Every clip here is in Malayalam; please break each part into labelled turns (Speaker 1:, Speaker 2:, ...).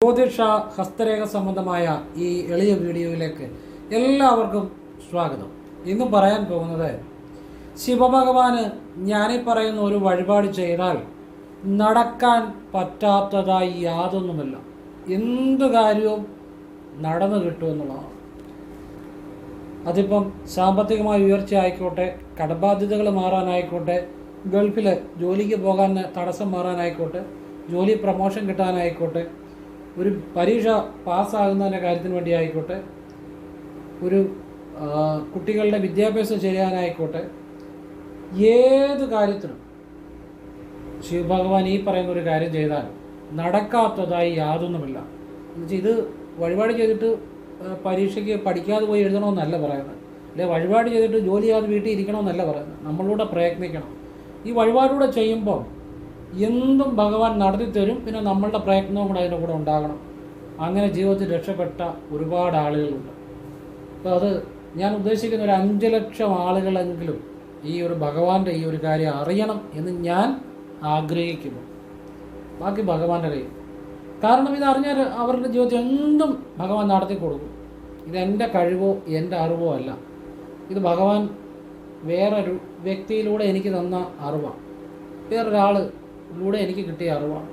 Speaker 1: ജ്യോതിഷ ഹസ്തരേഖ സംബന്ധമായ ഈ എളിയ വീഡിയോയിലേക്ക് എല്ലാവർക്കും സ്വാഗതം. ഇന്ന് പറയാൻ പോകുന്നത് ശിവഭഗവാന് ഞാനീ പറയുന്ന ഒരു വഴിപാട് ചെയ്താൽ നടക്കാൻ പറ്റാത്തതായി യാതൊന്നുമില്ല. എന്ത് കാര്യവും നടന്നു കിട്ടുമെന്നുള്ളതാണ് അതിപ്പം സാമ്പത്തികമായ ഉയർച്ച ആയിക്കോട്ടെ കടബാധ്യതകൾ മാറാനായിക്കോട്ടെ ഗൾഫിൽ ജോലിക്ക് പോകാൻ തടസ്സം മാറാനായിക്കോട്ടെ ജോലി പ്രമോഷൻ കിട്ടാനായിക്കോട്ടെ ഒരു പരീക്ഷ പാസ്സാകുന്നതിന്റെ കാര്യത്തിന് വേണ്ടി ആയിക്കോട്ടെ ഒരു കുട്ടികളുടെ വിദ്യാഭ്യാസം ചെയ്യാനായിക്കോട്ടെ ഏത് കാര്യത്തിനും ശിവഭഗവാൻ ഈ പറയുന്ന ഒരു കാര്യം ചെയ്താൽ നടക്കാത്തതായി യാതൊന്നുമില്ല. എന്നുവെച്ചാൽ ഇത് വഴിപാട് ചെയ്തിട്ട് പരീക്ഷയ്ക്ക് പഠിക്കാതെ പോയി എഴുതണമെന്നല്ല പറയുന്നത്. അല്ലെ വഴിപാട് ചെയ്തിട്ട് ജോലി ചെയ്യാതെ വീട്ടിൽ ഇരിക്കണമെന്നല്ല പറയുന്നത്. നമ്മളിലൂടെ പ്രയത്നിക്കണം. ഈ വഴിപാടിലൂടെ ചെയ്യുമ്പോൾ എന്തും ഭഗവാൻ നടത്തി തരും. പിന്നെ നമ്മളുടെ പ്രയത്നവും കൂടെ അതിന്റെ കൂടെ ഉണ്ടാകണം. അങ്ങനെ ജീവിതത്തിൽ രക്ഷപ്പെട്ട ഒരുപാട് ആളുകളുണ്ട്. അപ്പോൾ അത് ഞാൻ ഉദ്ദേശിക്കുന്ന ഒരു അഞ്ച് ലക്ഷം ആളുകളെങ്കിലും ഈ ഒരു ഭഗവാന്റെ ഈ ഒരു കാര്യം അറിയണം എന്ന് ഞാൻ ആഗ്രഹിക്കുന്നു. ബാക്കി ഭഗവാന്റെ കയ്യിൽ. കാരണം ഇത് അറിഞ്ഞാൽ അവരുടെ ജീവിതത്തിൽ എന്തും ഭഗവാൻ നടത്തി കൊടുക്കും. ഇതെന്റെ കഴിവോ എന്റെ അറിവോ അല്ല. ഇത് ഭഗവാൻ വേറൊരു വ്യക്തിയിലൂടെ എനിക്ക് തന്ന അറിവാണ്. വേറൊരാളിലൂടെ എനിക്ക് കിട്ടിയ അറിവാണ്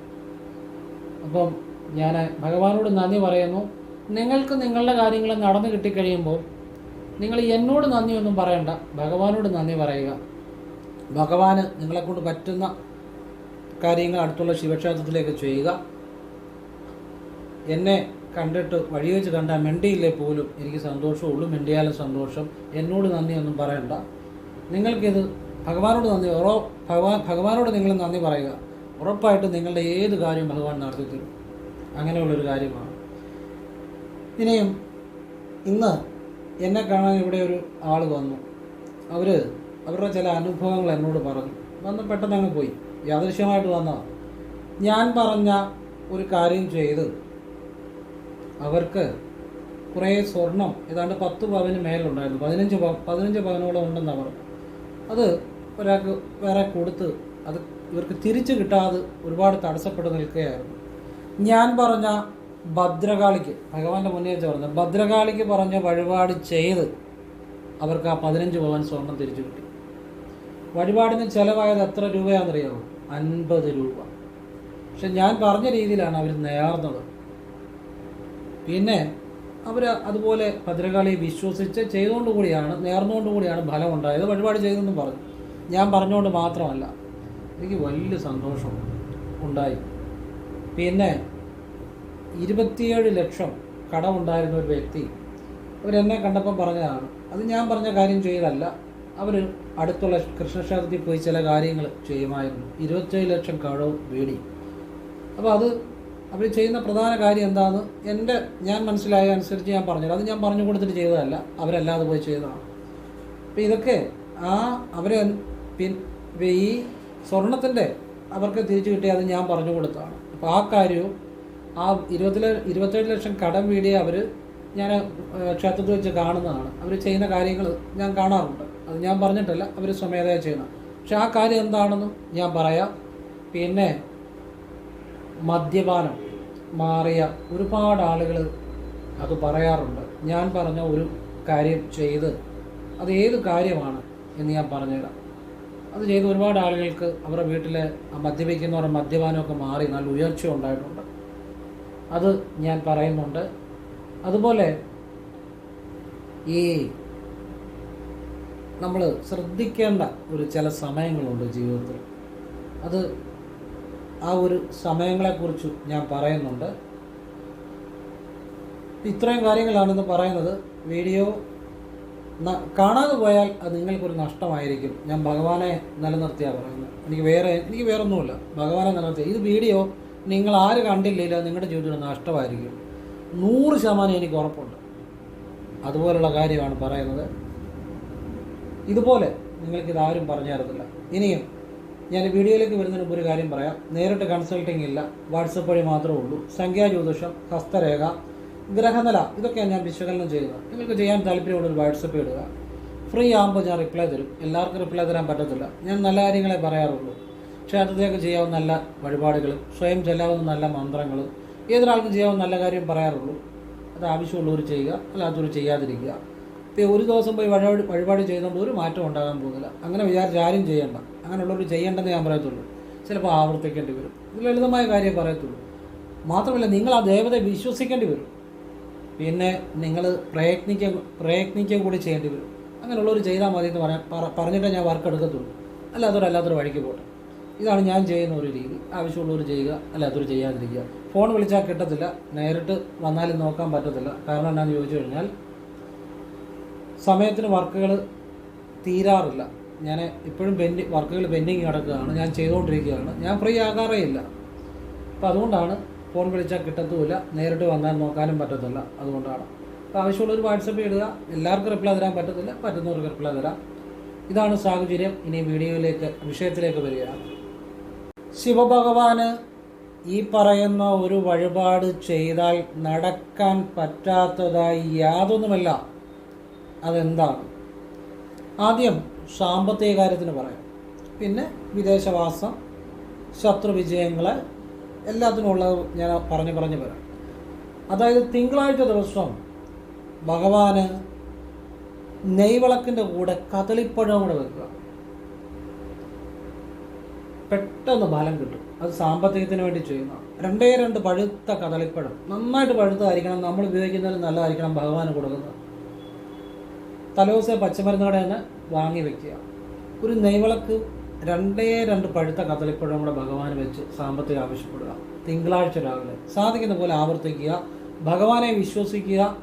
Speaker 1: അപ്പം ഞാൻ ഭഗവാനോട് നന്ദി പറയുന്നു. നിങ്ങൾക്ക് നിങ്ങളുടെ കാര്യങ്ങൾ നടന്നു കിട്ടിക്കഴിയുമ്പോൾ നിങ്ങൾ എന്നോട് നന്ദിയൊന്നും പറയണ്ട. ഭഗവാനോട് നന്ദി പറയുക. ഭഗവാന് നിങ്ങളെക്കൊണ്ട് പറ്റുന്ന കാര്യങ്ങൾ അടുത്തുള്ള ശിവക്ഷേത്രത്തിലേക്ക് ചെയ്യുക. എന്നെ കണ്ടിട്ട് വഴി വെച്ച് കണ്ടാൽ മിണ്ടിയില്ലേ പോലും. എനിക്ക് സന്തോഷമുള്ളൂ മിണ്ടിയാലും സന്തോഷം. എന്നോട് നന്ദിയൊന്നും പറയണ്ട. നിങ്ങൾക്കിത് ഭഗവാനോട് നന്ദി. ഉറോ ഭഗവാൻ ഭഗവാനോട് നിങ്ങൾ നന്ദി പറയുക. ഉറപ്പായിട്ടും നിങ്ങളുടെ ഏത് കാര്യവും ഭഗവാൻ നടത്തി തരും. അങ്ങനെയുള്ളൊരു കാര്യമാണ്. ഇനിയും ഇന്ന് എന്നെ കാണാൻ ഇവിടെ ഒരു ആൾ വന്നു. അവർ അവരുടെ ചില അനുഭവങ്ങൾ എന്നോട് പറഞ്ഞു. വന്ന് പെട്ടെന്ന് അങ്ങ് പോയി. യാദൃശ്യമായിട്ട് വന്നതാണ് ഞാൻ പറഞ്ഞ ഒരു കാര്യം ചെയ്ത് അവർക്ക് കുറേ സ്വർണം ഏതാണ്ട് പത്ത് പവന് മേലുണ്ടായിരുന്നു. പതിനഞ്ച് പതിനഞ്ച് പവനോളം ഉണ്ടെന്നാണ് പറഞ്ഞു. അത് ഒരാൾക്ക് വേറെ കൊടുത്ത് അത് ഇവർക്ക് തിരിച്ചു കിട്ടാതെ ഒരുപാട് തടസ്സപ്പെട്ട് നിൽക്കുകയായിരുന്നു. ഞാൻ പറഞ്ഞ ഭദ്രകാളിക്ക് ഭഗവാന്റെ മുന്നേ പറഞ്ഞ ഭദ്രകാളിക്ക് പറഞ്ഞ വഴിപാട് ചെയ്ത് അവർക്ക് ആ പതിനഞ്ച് പവൻ സ്വർണം തിരിച്ചു കിട്ടി. വഴിപാടിന് ചിലവായത് എത്ര രൂപയാണെന്നറിയാമോ? അൻപത് രൂപ. പക്ഷെ ഞാൻ പറഞ്ഞ രീതിയിലാണ് അവർ നേർന്നത്. പിന്നെ അവർ അതുപോലെ ഭദ്രകാളിയെ വിശ്വസിച്ച് ചെയ്തുകൊണ്ടുകൂടിയാണ് നേർന്നുകൊണ്ടുകൂടിയാണ് നേർന്നുകൊണ്ട് കൂടിയാണ് ഫലം ഉണ്ടായത്. വഴിപാട് ചെയ്തെന്നും പറഞ്ഞു. ഞാൻ പറഞ്ഞുകൊണ്ട് മാത്രമല്ല എനിക്ക് വലിയ സന്തോഷം ഉണ്ടായി. പിന്നെ ഇരുപത്തിയേഴ് ലക്ഷം കടമുണ്ടായിരുന്ന ഒരു വ്യക്തി അവരെന്നെ കണ്ടപ്പോൾ പറഞ്ഞതാണ് അത് ഞാൻ പറഞ്ഞ കാര്യം ചെയ്തല്ല അവർ അടുത്തുള്ള കൃഷ്ണക്ഷേത്രത്തിൽ പോയി ചില കാര്യങ്ങൾ ചെയ്യുമായിരുന്നു. ഇരുപത്തേഴ് ലക്ഷം കടവും വീടി. അപ്പോൾ അത് അവർ ചെയ്യുന്ന പ്രധാന കാര്യം എന്താണെന്ന് എന്റെ ഞാൻ മനസ്സിലായ അനുസരിച്ച് ഞാൻ പറഞ്ഞത്. അത് ഞാൻ പറഞ്ഞു കൊടുത്തിട്ട് ചെയ്തതല്ല അവരല്ലാതെ പോയി ചെയ്തതാണ്. അപ്പോൾ ഇതൊക്കെ ആ അവരെ ഇപ്പം ഈ സ്വർണത്തിന്റെ അവർക്ക് തിരിച്ചു കിട്ടിയത് ഞാൻ പറഞ്ഞു കൊടുത്തതാണ്. അപ്പോൾ ആ കാര്യവും ആ ഇരുപത്തി ഇരുപത്തേഴ് ലക്ഷം കടം വീടിയെ അവർ ഞാൻ ക്ഷേത്രത്തിൽ വെച്ച് കാണുന്നതാണ്. അവർ ചെയ്യുന്ന കാര്യങ്ങൾ ഞാൻ കാണാറുണ്ട്. അത് ഞാൻ പറഞ്ഞിട്ടല്ല അവർ സ്വമേധയാ ചെയ്യണം പക്ഷെ ആ കാര്യം എന്താണെന്നും ഞാൻ പറയാം. പിന്നെ മദ്യപാനം മാറിയ ഒരുപാട് ആളുകൾ അത് പറയാറുണ്ട്. ഞാൻ പറഞ്ഞ ഒരു കാര്യം ചെയ്ത് അത് ഏത് കാര്യമാണ് എന്ന് ഞാൻ പറഞ്ഞുതരാം. അത് ചെയ്ത് ഒരുപാട് ആളുകൾക്ക് അവരുടെ വീട്ടിൽ മദ്യപിക്കുന്നവരുടെ മദ്യപാനമൊക്കെ മാറി നല്ല ഉയർച്ച ഉണ്ടായിട്ടുണ്ട്. അത് ഞാൻ പറയുന്നുണ്ട്. അതുപോലെ ഈ നമ്മൾ ശ്രദ്ധിക്കേണ്ട ഒരു ചില സമയങ്ങളുണ്ട് ജീവിതത്തിൽ. അത് ആ ഒരു സമയങ്ങളെക്കുറിച്ച് ഞാൻ പറയുന്നുണ്ട്. ഇത്രയും കാര്യങ്ങളാണെന്ന് പറയുന്നത്. വീഡിയോ കാണാതെ പോയാൽ അത് നിങ്ങൾക്കൊരു നഷ്ടമായിരിക്കും. ഞാൻ ഭഗവാനെ നിലനിർത്തിയാണ് പറയുന്നത്. എനിക്ക് വേറെ എനിക്ക് വേറെ ഒന്നുമില്ല ഭഗവാനെ നിലനിർത്തിയ. ഇത് വീഡിയോ നിങ്ങൾ ആര് കണ്ടില്ല നിങ്ങളുടെ ജീവിതത്തിൽ നഷ്ടമായിരിക്കും. നൂറ് ശതമാനം എനിക്ക് ഉറപ്പുണ്ട്. അതുപോലുള്ള കാര്യമാണ് പറയുന്നത്. ഇതുപോലെ നിങ്ങൾക്കിത് ആരും പറഞ്ഞു തരത്തില്ല. ഇനിയും ഞാൻ വീഡിയോയിലേക്ക് വരുന്നതിന് മുമ്പ് ഒരു കാര്യം പറയാം. നേരിട്ട് കൺസൾട്ടിംഗ് ഇല്ല. വാട്സപ്പ് വഴി മാത്രമേ ഉള്ളൂ. സംഖ്യാ ജ്യോതിഷം ഹസ്തരേഖ ഗ്രഹനില ഇതൊക്കെയാണ് ഞാൻ വിശകലനം ചെയ്യുന്നത്. നിങ്ങൾക്ക് ചെയ്യാൻ താല്പര്യമുള്ള ഒരു വാട്സപ്പ് ഇടുക. ഫ്രീ ആകുമ്പോൾ ഞാൻ റിപ്ലൈ തരും. എല്ലാവർക്കും റിപ്ലൈ തരാൻ പറ്റത്തില്ല. ഞാൻ നല്ല കാര്യങ്ങളെ പറയാറുള്ളൂ. ക്ഷേത്രത്തിലേക്ക് ചെയ്യാവുന്ന നല്ല വഴിപാടുകൾ സ്വയം ചെല്ലാവുന്ന നല്ല മന്ത്രങ്ങൾ ഏതൊരാൾക്കും ചെയ്യാവുന്ന നല്ല കാര്യം പറയാറുള്ളൂ. അത് ആവശ്യമുള്ളവർ ചെയ്യുക അല്ലാത്തവർ ചെയ്യാതിരിക്കുക. ഇപ്പോൾ ഒരു ദിവസം പോയി വഴിപാട് വഴിപാട് ചെയ്യുന്നതുകൊണ്ട് ഒരു മാറ്റം ഉണ്ടാകാൻ പോകുന്നില്ല. അങ്ങനെ വിചാരിച്ച് ആരും ചെയ്യണ്ട. അങ്ങനെയുള്ളവർ ചെയ്യേണ്ടെന്ന് ഞാൻ പറയത്തുള്ളൂ. ചിലപ്പോൾ ആവർത്തിക്കേണ്ടി വരും. ഇത് ലളിതമായ കാര്യം പറയത്തുള്ളൂ. മാത്രമല്ല നിങ്ങൾ ആ ദേവതയെ വിശ്വസിക്കേണ്ടി വരും. പിന്നെ നിങ്ങൾ പ്രയത്നിക്കുക പ്രയത്നിക്കുക കൂടി ചെയ്യേണ്ടി വരും. അങ്ങനെയുള്ളവർ ചെയ്താൽ മതി എന്ന് പറയാൻ പറ- പറഞ്ഞിട്ടേ ഞാൻ വർക്ക് എടുക്കത്തുള്ളൂ. അല്ലാത്തവർ അല്ലാത്തൊരു വഴിക്ക് പോട്ടെ. ഇതാണ് ഞാൻ ചെയ്യുന്ന ഒരു രീതി. ആവശ്യമുള്ളവർ ചെയ്യുക അല്ലാത്തവർ ചെയ്യാതിരിക്കുക. ഫോൺ വിളിച്ചാൽ കിട്ടത്തില്ല. നേരിട്ട് വന്നാലും നോക്കാൻ പറ്റത്തില്ല. കാരണം എന്നാന്ന് ചോദിച്ചു കഴിഞ്ഞാൽ സമയത്തിന് വർക്കുകൾ തീരാറില്ല. ഞാൻ ഇപ്പോഴും പെൻഡി വർക്കുകൾ പെൻഡിങ് കിടക്കുകയാണ്. ഞാൻ ചെയ്തുകൊണ്ടിരിക്കുകയാണ്. ഞാൻ ഫ്രീ ആകാറേ ഇല്ല. അപ്പോൾ അതുകൊണ്ടാണ് ഫോൺ വിളിച്ചാൽ കിട്ടത്തുമില്ല നേരിട്ട് വന്നാൽ നോക്കാനും പറ്റത്തില്ല അതുകൊണ്ടാണ്. അപ്പോൾ ആവശ്യമുള്ളൊരു വാട്സപ്പ് ഇടുക എല്ലാവർക്കും റിപ്ലൈ തരാൻ പറ്റത്തില്ല പറ്റുന്നവർക്ക് റിപ്ലൈ തരാം. ഇതാണ് സാഹചര്യം. ഇനി വീഡിയോയിലേക്ക് വിഷയത്തിലേക്ക് വരിക. ശിവഭഗവാന് ഈ പറയുന്ന ഒരു വഴിപാട് ചെയ്താൽ നടക്കാൻ പറ്റാത്തതായി യാതൊന്നുമല്ല. അതെന്താണ്? ആദ്യം സാമ്പത്തിക കാര്യത്തിന് പറയാം. പിന്നെ വിദേശവാസം ശത്രു വിജയങ്ങളെ എല്ലാത്തിനും ഉള്ളത് ഞാൻ പറഞ്ഞു പറഞ്ഞു വരാം. അതായത് തിങ്കളാഴ്ച ദിവസം ഭഗവാന് നെയ്വിളക്കിന്റെ കൂടെ കദളിപ്പഴം കൂടെ വെക്കുക. പെട്ടെന്ന് ഫലം കിട്ടും. അത് സാമ്പത്തികത്തിന് വേണ്ടി ചെയ്യുന്ന രണ്ടേ രണ്ട് പഴുത്ത കദളിപ്പഴം. നന്നായിട്ട് പഴുത്തതായിരിക്കണം. നമ്മൾ ഉപയോഗിക്കുന്നതിന് നല്ലതായിരിക്കണം ഭഗവാന് കൊടുക്കുന്നത്. തലേദിവസം പച്ചമരുന്ന് പച്ചമരുന്നോടെ തന്നെ വാങ്ങി വെക്കുക. ഒരു നെയ്വിളക്ക് രണ്ടേ രണ്ട് പഴുത്ത കദളിപ്പഴം കൂടെ ഭഗവാന് വെച്ച് സാമ്പത്തികം ആവശ്യപ്പെടുക. തിങ്കളാഴ്ച രാവിലെ. സാധിക്കുന്ന പോലെ ആവർത്തിക്കുക. ഭഗവാനെ വിശ്വസിക്കുക.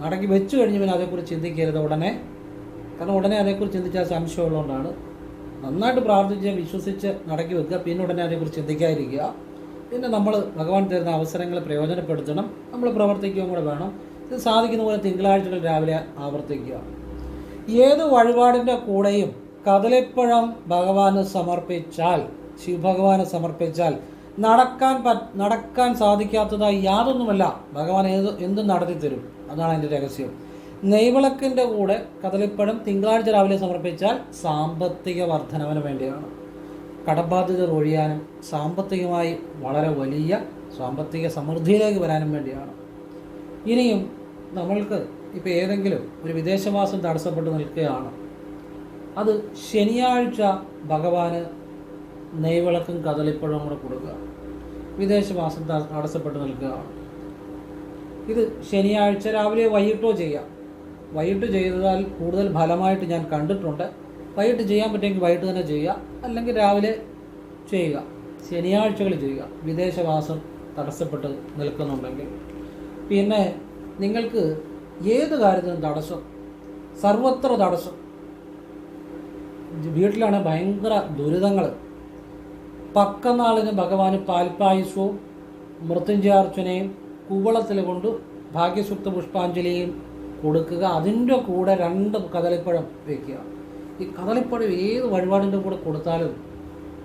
Speaker 1: നടക്കി വെച്ചു കഴിഞ്ഞ് പിന്നെ അതേക്കുറിച്ച് ചിന്തിക്കരുത് ഉടനെ. കാരണം ഉടനെ അതേക്കുറിച്ച് ചിന്തിച്ചാൽ സംശയമുള്ളതുകൊണ്ടാണ്. നന്നായിട്ട് പ്രാർത്ഥിച്ച് വിശ്വസിച്ച് നടക്കി വെക്കുക. പിന്നെ ഉടനെ അതേക്കുറിച്ച് ചിന്തിക്കാതിരിക്കുക. പിന്നെ നമ്മൾ ഭഗവാൻ തരുന്ന അവസരങ്ങൾ പ്രയോജനപ്പെടുത്തണം. നമ്മൾ പ്രവർത്തിക്കുകയും കൂടെ വേണം. ഇത് സാധിക്കുന്ന പോലെ തിങ്കളാഴ്ചകൾ രാവിലെ ആവർത്തിക്കുക. ഏത് വഴിപാടിന്റെ കൂടെയും കദളിപ്പഴം ഭഗവാന് സമർപ്പിച്ചാൽ ശിവഭഗവാന് സമർപ്പിച്ചാൽ നടക്കാൻ നടക്കാൻ സാധിക്കാത്തതായി യാതൊന്നുമല്ല. ഭഗവാൻ ഏത് എന്തും നടത്തി തരും. അതാണ് അതിന്റെ രഹസ്യം. നെയ്വിളക്കിന്റെ കൂടെ കദളിപ്പഴം തിങ്കളാഴ്ച രാവിലെ സമർപ്പിച്ചാൽ സാമ്പത്തിക വർധനവിന് വേണ്ടിയാണ്. കടബാധ്യത ഒഴിയാനും സാമ്പത്തികമായി വളരെ വലിയ സാമ്പത്തിക സമൃദ്ധിയിലേക്ക് വരാനും വേണ്ടിയാണ്. ഇനിയും നമ്മൾക്ക് ഇപ്പോൾ ഏതെങ്കിലും ഒരു വിദേശവാസം തടസ്സപ്പെട്ട് നിൽക്കുകയാണ്. അത് ശനിയാഴ്ച ഭഗവാന് നെയ്വിളക്കും കദളിപ്പഴവും കൂടെ കൊടുക്കുക. വിദേശവാസം തടസ്സപ്പെട്ട് നിൽക്കുകയാണ്. ഇത് ശനിയാഴ്ച രാവിലെ വൈകിട്ടോ ചെയ്യാം. വൈകിട്ട് ചെയ്താൽ കൂടുതൽ ഫലമായിട്ട് ഞാൻ കണ്ടിട്ടുണ്ട്. വൈകിട്ട് ചെയ്യാൻ പറ്റുമെങ്കിൽ വൈകിട്ട് തന്നെ ചെയ്യുക. അല്ലെങ്കിൽ രാവിലെ ചെയ്യുക. ശനിയാഴ്ചകൾ ചെയ്യുക. വിദേശവാസം തടസ്സപ്പെട്ട് നിൽക്കുന്നുണ്ടെങ്കിൽ. പിന്നെ നിങ്ങൾക്ക് ഏത് കാര്യത്തിനും തടസ്സം? സർവത്ര തടസ്സം. വീട്ടിലാണ് ഭയങ്കര ദുരിതങ്ങൾ പക്കനാളിന് ഭഗവാന് പാൽപ്പായസവും മൃത്യുഞ്ജയാർച്ചനയും കൂവളത്തിൽ കൊണ്ട് ഭാഗ്യസുക്ത പുഷ്പാഞ്ജലിയും കൊടുക്കുക. അതിന്റെ കൂടെ രണ്ട് കദളിപ്പഴം വയ്ക്കുക ഈ കദളിപ്പഴം ഏത് വഴിപാടിന്റെ കൂടെ കൊടുത്താലും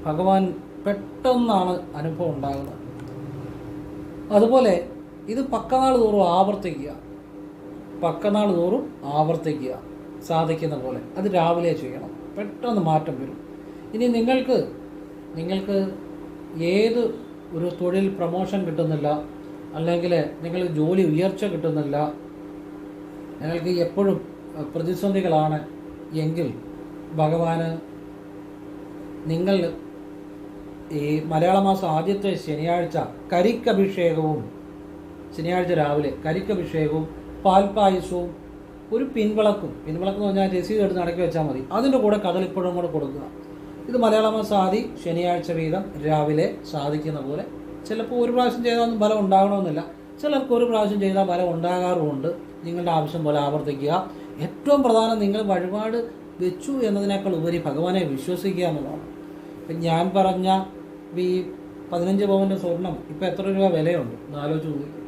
Speaker 1: ഭഗവാൻ പെട്ടെന്നാണ് അനുഭവം ഉണ്ടാകുന്നത്. അതുപോലെ ഇത് പക്കനാൾ തോറും ആവർത്തിക്കുക. പക്കനാൾ തോറും ആവർത്തിക്കുക. സാധിക്കുന്ന പോലെ. അത് രാവിലെ ചെയ്യണം. പെട്ടെന്ന് മാറ്റം വരും. ഇനി നിങ്ങൾക്ക് നിങ്ങൾക്ക് ഏത് ഒരു തൊഴിൽ പ്രമോഷൻ കിട്ടുന്നില്ല അല്ലെങ്കിൽ നിങ്ങൾ ജോലി ഉയർച്ച കിട്ടുന്നില്ല നിങ്ങൾക്ക് എപ്പോഴും പ്രതിസന്ധികളാണ് എങ്കിൽ ഭഗവാന് നിങ്ങൾ ഈ മലയാള മാസം ആദ്യത്തെ ശനിയാഴ്ച കരിക്കഭിഷേകവും ശനിയാഴ്ച രാവിലെ കരിക്കഭിഷേകവും പാൽപ്പായസവും ഒരു പിൻവിളക്കും. പിൻവിളക്കെന്ന് പറഞ്ഞാൽ രസീത് എടുത്ത് നടക്കി വെച്ചാൽ മതി. അതിന്റെ കൂടെ കദളിപ്പഴം കൂടെ കൊടുക്കുക. ഇത് മലയാള സാധി ശനിയാഴ്ച വീതം രാവിലെ സാധിക്കുന്ന പോലെ ചിലപ്പോൾ ഒരു പ്രാവശ്യം ചെയ്താൽ ഫലം ഉണ്ടാകണമെന്നില്ല. ചിലർക്ക് ഒരു പ്രാവശ്യം ചെയ്താൽ ഫലം ഉണ്ടാകാറുമുണ്ട്. നിങ്ങളുടെ ആവശ്യം പോലെ ആവർത്തിക്കുക. ഏറ്റവും പ്രധാനം നിങ്ങൾ വഴിപാട് വെച്ചു എന്നതിനേക്കാൾ ഉപരി ഭഗവാനെ വിശ്വസിക്കുക എന്നുള്ളതാണ്. ഇപ്പം ഞാൻ പറഞ്ഞ ഈ പതിനഞ്ച് പവന്റെ സ്വർണം ഇപ്പോൾ എത്ര രൂപ വിലയുണ്ട്? നാലോ ആലോചിച്ച് നോക്കി.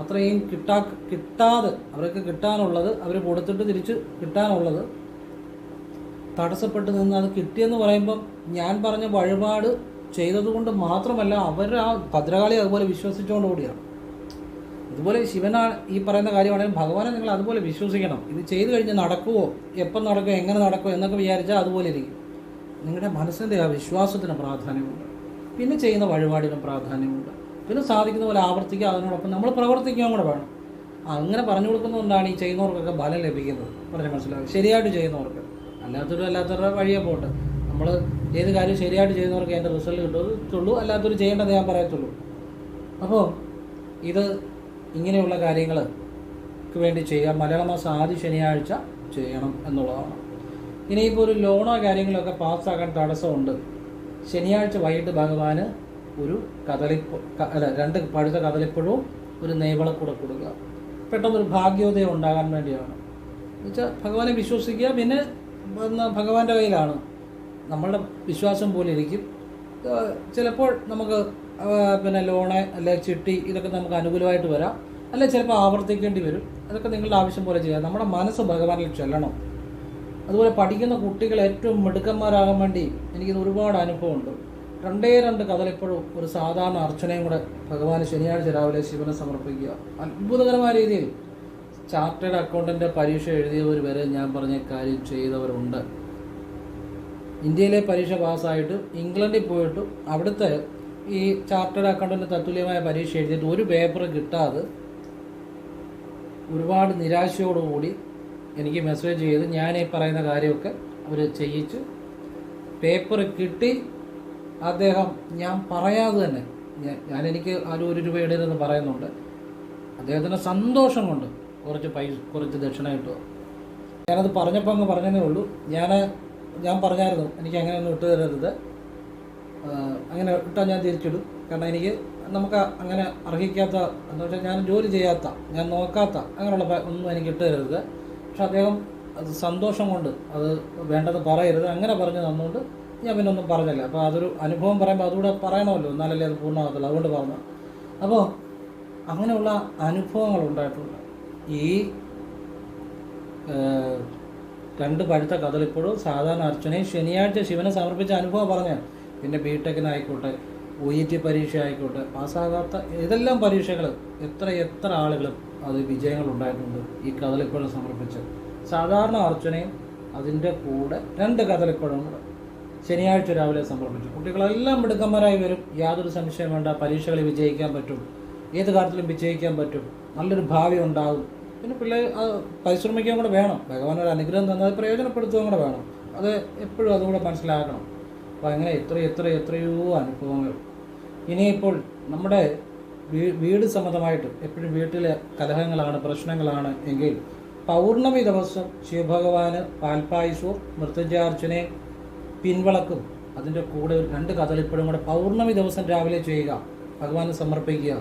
Speaker 1: അത്രയും കിട്ടാ കിട്ടാതെ അവർക്ക് കിട്ടാനുള്ളത് അവർ കൊടുത്തിട്ട് തിരിച്ച് കിട്ടാനുള്ളത് തടസ്സപ്പെട്ട് നിന്ന് അത് കിട്ടിയെന്ന് പറയുമ്പം ഞാൻ പറഞ്ഞ വഴിപാട് ചെയ്തതുകൊണ്ട് മാത്രമല്ല അവർ ആ ഭദ്രകാളി അതുപോലെ വിശ്വസിച്ചുകൊണ്ട് കൂടിയാണ്. ഇതുപോലെ ശിവനാണ് ഈ പറയുന്ന കാര്യമാണെങ്കിൽ ഭഗവാനെ നിങ്ങൾ അതുപോലെ വിശ്വസിക്കണം. ഇത് ചെയ്തു കഴിഞ്ഞ് നടക്കുമോ എപ്പം നടക്കുമോ എങ്ങനെ നടക്കുമോ എന്നൊക്കെ വിചാരിച്ചാൽ അതുപോലെ ഇരിക്കും. നിങ്ങളുടെ മനസ്സിന്റെ ആ വിശ്വാസത്തിന് പ്രാധാന്യമുണ്ട്. പിന്നെ ചെയ്യുന്ന വഴിപാടിനും പ്രാധാന്യമുണ്ട്. പിന്നെ സാധിക്കുന്ന പോലെ ആവർത്തിക്കുക അതിനോടൊപ്പം നമ്മൾ പ്രവർത്തിക്കുകയും കൂടെ വേണം. അങ്ങനെ പറഞ്ഞു കൊടുക്കുന്നതുകൊണ്ടാണ് ഈ ചെയ്യുന്നവർക്കൊക്കെ ഫലം ലഭിക്കുന്നത്. പറഞ്ഞ് മനസ്സിലാക്കുക ശരിയായിട്ട് ചെയ്യുന്നവർക്ക്. അല്ലാത്തൊരു അല്ലാത്തവരുടെ വഴിയെ പോട്ടെ നമ്മൾ ഏത് കാര്യം ശരിയായിട്ട് ചെയ്യുന്നവർക്ക് അതിന്റെ റിസൾട്ട് കിട്ടുള്ളൂ അല്ലാത്തൊരു ചെയ്യേണ്ടത് ഞാൻ പറയത്തുള്ളൂ. അപ്പോൾ ഇത് ഇങ്ങനെയുള്ള കാര്യങ്ങൾക്ക് വേണ്ടി ചെയ്യുക. മലയാള മാസം ആദ്യ ശനിയാഴ്ച ചെയ്യണം എന്നുള്ളതാണ്. ഇനിയിപ്പോൾ ഒരു ലോണോ കാര്യങ്ങളൊക്കെ പാസ്സാക്കാൻ തടസ്സമുണ്ട്. ശനിയാഴ്ച വൈകിട്ട് ഭഗവാന് ഒരു കദളിപ്പ് അല്ല രണ്ട് പഴുത്ത കദളിപ്പഴവും ഒരു നെയ്വളക്കൂടെ കൊടുക്കുക. പെട്ടെന്നൊരു ഭാഗ്യോദയം ഉണ്ടാകാൻ വേണ്ടിയാണ്. എന്നുവെച്ചാൽ ഭഗവാനെ വിശ്വസിക്കുക പിന്നെ ഭഗവാന്റെ കയ്യിലാണ്. നമ്മളുടെ വിശ്വാസം പോലെ ഇരിക്കും. ചിലപ്പോൾ നമുക്ക് പിന്നെ ലോണ് അല്ലെ ചിട്ടി ഇതൊക്കെ നമുക്ക് അനുകൂലമായിട്ട് വരാം. അല്ലെ ചിലപ്പോൾ ആവർത്തിക്കേണ്ടി വരും. അതൊക്കെ നിങ്ങളുടെ ആവശ്യം പോലെ ചെയ്യാം. നമ്മുടെ മനസ്സ് ഭഗവാനിൽ ചെല്ലണം. അതുപോലെ പഠിക്കുന്ന കുട്ടികൾ ഏറ്റവും മിടുക്കന്മാരാകാൻ വേണ്ടി എനിക്കിത് ഒരുപാട് അനുഭവമുണ്ട്. രണ്ടേ രണ്ട് കഥലിപ്പോഴും ഒരു സാധാരണ അർച്ചനയും കൂടെ ഭഗവാന് ശനിയാഴ്ച രാവിലെ ശിവനെ സമർപ്പിക്കുക. അത്ഭുതകരമായ രീതിയിൽ ചാർട്ടേഡ് അക്കൗണ്ടന്റ് പരീക്ഷ എഴുതിയവർ വരെ ഞാൻ പറഞ്ഞ കാര്യം ചെയ്തവരുണ്ട്. ഇന്ത്യയിലെ പരീക്ഷ പാസ്സായിട്ട് ഇംഗ്ലണ്ടിൽ പോയിട്ട് അവിടുത്തെ ഈ ചാർട്ടേഡ് അക്കൗണ്ടന്റ് തത്തുല്യമായ പരീക്ഷ എഴുതിയിട്ട് ഒരു പേപ്പർ കിട്ടാതെ ഒരുപാട് നിരാശയോടുകൂടി എനിക്ക് മെസ്സേജ് ചെയ്ത് ഞാൻ ഈ പറയുന്ന കാര്യമൊക്കെ അവർ ചെയ്യിച്ച് പേപ്പർ കിട്ടി അദ്ദേഹം ഞാൻ പറയാതെ തന്നെ ഞാൻ- എനിക്ക് ആരും ഒരു രൂപ ഇടരുതെന്ന് പറയുന്നുണ്ട്. അദ്ദേഹത്തിന് സന്തോഷം കൊണ്ട് കുറച്ച് പൈസ കുറച്ച് ദക്ഷിണ കിട്ടുക. ഞാനത് പറഞ്ഞപ്പോൾ അങ്ങ് പറഞ്ഞതേ ഉള്ളൂ. ഞാൻ ഞാൻ പറഞ്ഞായിരുന്നു എനിക്ക് അങ്ങനെ ഒന്നും ഇട്ട് തരരുത്. അങ്ങനെ ഇട്ടാൽ ഞാൻ തിരിച്ചിടും. കാരണം എനിക്ക് നമുക്ക് അങ്ങനെ അർഹിക്കാത്ത എന്താ വെച്ചാൽ ഞാൻ ജോലി ചെയ്യാത്ത ഞാൻ നോക്കാത്ത അങ്ങനെയുള്ള ഒന്നും എനിക്ക് ഇട്ട് തരരുത്. പക്ഷെ അദ്ദേഹം അത് സന്തോഷം കൊണ്ട് അത് വേണ്ടത് പറയരുത്. അങ്ങനെ പറഞ്ഞു തന്നുകൊണ്ട് ഞാൻ പിന്നെ ഒന്നും പറഞ്ഞില്ല. അപ്പോൾ അതൊരു അനുഭവം പറയുമ്പോൾ അതുകൂടെ പറയണമല്ലോ. എന്നാലല്ലേ അത് പൂർണമാകത്തുള്ളൂ. അതുകൊണ്ട് പറഞ്ഞു. അപ്പോൾ അങ്ങനെയുള്ള അനുഭവങ്ങൾ ഉണ്ടായിട്ടുണ്ട്. ഈ രണ്ട് പഴുത്ത കഥളിപ്പോഴും സാധാരണ അർച്ചനയും ശനിയാഴ്ച ശിവനെ സമർപ്പിച്ച അനുഭവം പറഞ്ഞ പിന്നെ ബി ടെക്കിനായിക്കോട്ടെ ഒ ഇ ടി പരീക്ഷ ആയിക്കോട്ടെ പാസ്സാകാത്ത ഏതെല്ലാം പരീക്ഷകൾ എത്ര എത്ര ആളുകൾ അത് വിജയങ്ങൾ ഉണ്ടായിട്ടുണ്ട് ഈ കഥളിപ്പഴം സമർപ്പിച്ച്. സാധാരണ അർച്ചനയും അതിന്റെ കൂടെ രണ്ട് കഥളിപ്പഴവും കൂടെ ശനിയാഴ്ച രാവിലെ സമർപ്പിച്ചു കുട്ടികളെല്ലാം മിടുക്കന്മാരായി വരും. യാതൊരു സംശയം വേണ്ട. പരീക്ഷകളിൽ വിജയിക്കാൻ പറ്റും. ഏത് കാര്യത്തിലും വിജയിക്കാൻ പറ്റും. നല്ലൊരു ഭാവി ഉണ്ടാകും. പിന്നെ പിള്ളേർ പരിശ്രമിക്കുകയും കൂടെ വേണം. ഭഗവാൻ ഒരു അനുഗ്രഹം തന്നത് പ്രയോജനപ്പെടുത്തുകയും കൂടെ വേണം. അത് എപ്പോഴും അതുകൂടെ മനസ്സിലാക്കണം അപ്പോൾ അങ്ങനെ എത്ര എത്ര എത്രയോ അനുഭവങ്ങൾ. ഇനിയിപ്പോൾ നമ്മുടെ വീട് സംബന്ധമായിട്ട് എപ്പോഴും വീട്ടിലെ കലഹങ്ങളാണ് പ്രശ്നങ്ങളാണ് എങ്കിൽ പൗർണമി ദിവസം ശിവഭഗവാന് പാൽപായസവും മൃത്യുഞ്ജയാർച്ചനയും പിൻവളക്കും. അതിന്റെ കൂടെ ഒരു രണ്ട് കഥളിപ്പഴും കൂടെ പൗർണമി ദിവസം രാവിലെ ചെയ്യുക ഭഗവാന് സമർപ്പിക്കുക.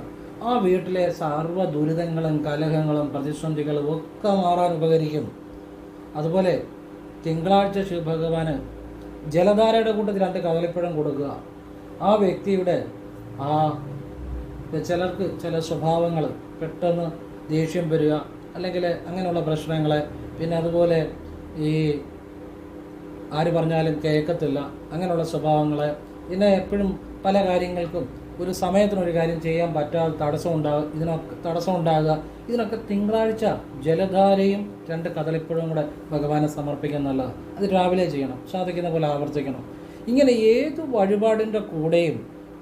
Speaker 1: ആ വീട്ടിലെ സർവ ദുരിതങ്ങളും കലഹങ്ങളും പ്രതിസന്ധികളും ഒക്കെ മാറാൻ ഉപകരിക്കും. അതുപോലെ തിങ്കളാഴ്ച ശിവഭഗവാന് ജലധാരയുടെ കൂട്ടത്തിൽ രണ്ട് കവലപ്പഴം കൊടുക്കുക. ആ വ്യക്തിയുടെ ആ ചിലർക്ക് ചില സ്വഭാവങ്ങൾ പെട്ടെന്ന് ദേഷ്യം വരിക അല്ലെങ്കിൽ അങ്ങനെയുള്ള പ്രശ്നങ്ങൾ പിന്നെ അതുപോലെ ഈ ആര് പറഞ്ഞാലും കേൾക്കത്തില്ല. അങ്ങനെയുള്ള സ്വഭാവങ്ങൾ പിന്നെ എപ്പോഴും പല കാര്യങ്ങൾക്കും ഒരു സമയത്തിനൊരു കാര്യം ചെയ്യാൻ പറ്റാതെ തടസ്സം ഉണ്ടാകുക ഇതിനൊക്കെ തടസ്സം ഉണ്ടാകുക ഇതിനൊക്കെ തിങ്കളാഴ്ച ജലധാരയും രണ്ട് കദളിപ്പഴവും കൂടെ ഭഗവാനെ സമർപ്പിക്കുന്നല്ല അത് രാവിലെ ചെയ്യണം സാധിക്കുന്ന പോലെ ആവർത്തിക്കണം. ഇങ്ങനെ ഏത് വഴിപാടിന്റെ കൂടെയും